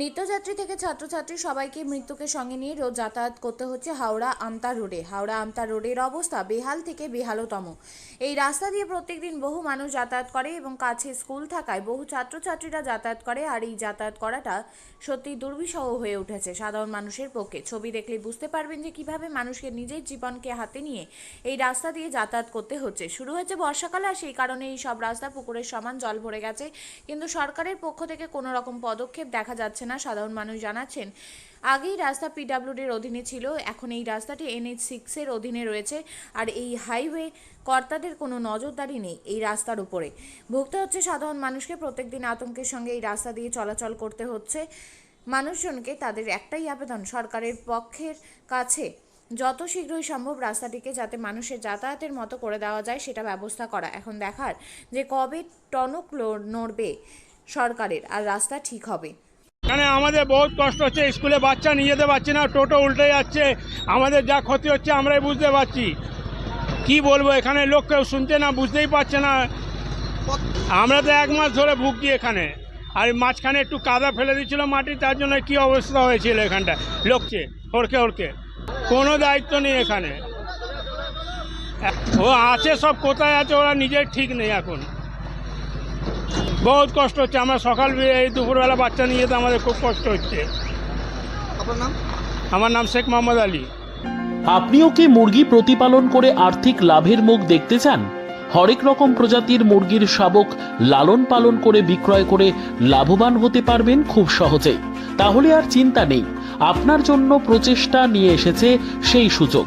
নিত্যযাত্রী থেকে ছাত্রছাত্রী সবাইকে মৃত্যুকে সঙ্গে নিয়ে রোজ যাতায়াত করতে হচ্ছে হাওড়া আমতা রোডে। হাওড়া আমতা রোডের অবস্থা বেহাল থেকে বেহালতম। এই রাস্তা দিয়ে প্রত্যেকদিন বহু মানুষ যাতায়াত করে এবং কাছে স্কুল থাকায় বহু ছাত্রছাত্রীরা যাতায়াত করে আর এই যাতায়াত করাটা সত্যি দুর্বিষহ হয়ে উঠেছে সাধারণ মানুষের পক্ষে। ছবি দেখলে বুঝতে পারবেন যে কীভাবে মানুষকে নিজের জীবনকে হাতে নিয়ে এই রাস্তা দিয়ে যাতায়াত করতে হচ্ছে। শুরু হয়েছে বর্ষাকাল আর সেই কারণে এই সব রাস্তা পুকুরের সমান জল ভরে গেছে। কিন্তু সরকারের পক্ষ থেকে কোনো রকম পদক্ষেপ দেখা যাচ্ছে না সাধারণ মানুষ জানাচ্ছেন, আগেই রাস্তা পিডাব্লিউডির অধীনে ছিল, এখন এই রাস্তাটি এনএইচ সিক্সের অধীনে রয়েছে, আর এই হাইওয়ে কর্তাদের কোনো নজরদারি নেই এই রাস্তার উপরে। ভুগতে হচ্ছে সাধারণ মানুষকে প্রত্যেক দিন আতঙ্কের সঙ্গে এই রাস্তা দিয়ে চলাচল করতে হচ্ছে। মানুষজনকে তাদের একটাই আবেদন, সরকারের পক্ষের কাছে যত শীঘ্রই সম্ভব রাস্তাটিকে যাতে মানুষের যাতায়াতের মতো করে দেওয়া যায়, সেটা ব্যবস্থা করা। এখন দেখার যে কবে টনক নড়বে সরকারের, আর রাস্তা ঠিক হবে। এখানে আমাদের বহুত কষ্ট হচ্ছে, স্কুলে বাচ্চা নিয়ে যেতে পারছি না, টোটো উল্টে যাচ্ছে, আমাদের যা ক্ষতি হচ্ছে আমরাই বুঝতে পারছি। কি বলব, এখানে লোক কেউ শুনছে না, বুঝতেই পারছে না। আমরা তো এক মাস ধরে ভুগছি এখানে। আর মাঝখানে একটু কাদা ফেলে দিচ্ছিল মাটি, তার জন্য কি অবস্থা হয়েছিল এখানটা। লোককে হড়কে হড়কে কোনো দায়িত্ব নেই এখানে। ও আছে সব, কোথায় আছে ওরা নিজের ঠিক নেই এখন। বহুত কষ্ট হচ্ছে। আমরা সকাল এই দুপুরবেলা বাচ্চা নিয়ে যেতে আমাদের খুব কষ্ট হচ্ছে। আপনার নাম? আমার নাম শেখ মোহাম্মদ আলী। আপনিও কি মুরগি প্রতিপালন করে আর্থিক লাভের মুখ দেখতে চান? হরেক রকম প্রজাতির মুরগির শাবক লালন পালন করে বিক্রয় করে লাভবান হতে পারবেন খুব সহজেই। তাহলে আর চিন্তা নেই। আপনার জন্য প্রচেষ্টা নিয়ে এসেছে সেই সুযোগ।